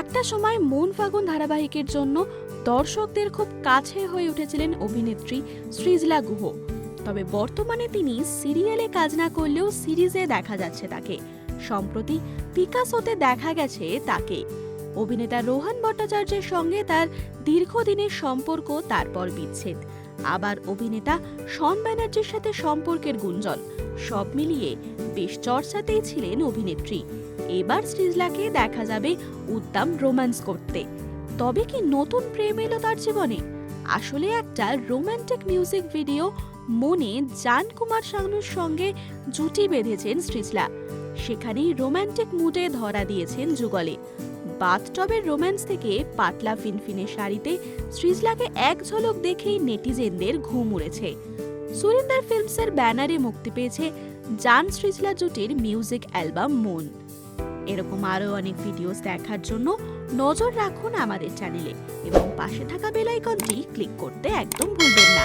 একটা সময় মন ফাগুন ধারাবাহিকের জন্য দর্শকদের খুব কাছে হয়ে উঠেছিলেন অভিনেত্রী সৃজলা গুহ। তবে বর্তমানে তিনি সিরিয়ালে কাজ না করলেও সিরিজে দেখা যাচ্ছে তাকে। সম্প্রতি পিকাসোতে দেখা গেছে তাকে। অভিনেতা রোহান ভট্টাচার্যের সঙ্গে তার দীর্ঘদিনের সম্পর্ক, তারপর বিচ্ছেদ। আবার অভিনেতা শন ব্যানার্জির সাথে সম্পর্কের গুঞ্জন, সব মিলিয়ে বেশ চর্চাতেই ছিলেন অভিনেত্রী। এবার সৃজলাকে দেখা যাবে উত্তম রোম্যান্স করতে। তবে কি নতুন প্রেম এলো তার জীবনে? আসলে একটা রোমান্টিক মিউজিক ভিডিও মনে জান কুমার শানুর সঙ্গে জুটি বেঁধেছেন সৃজলা। সেখানেই রোমান্টিক মুডে ধরা দিয়েছেন যুগলে। বাথটবের রোম্যান্স থেকে পাতলা ফিনফিনে শাড়িতে সৃজলাকে এক ঝলক দেখেই নেটিজেনদের ঘুম উড়েছে। সুরিন্দর ফিল্মসের ব্যানারে মুক্তি পেয়েছে জান সৃজলা জুটির মিউজিক অ্যালবাম মন। এরকম আরও অনেক ভিডিওস দেখার জন্য নজর রাখুন আমাদের চ্যানেলে এবং পাশে থাকা বেল আইকনটি ক্লিক করতে একদম ভুলবেন না।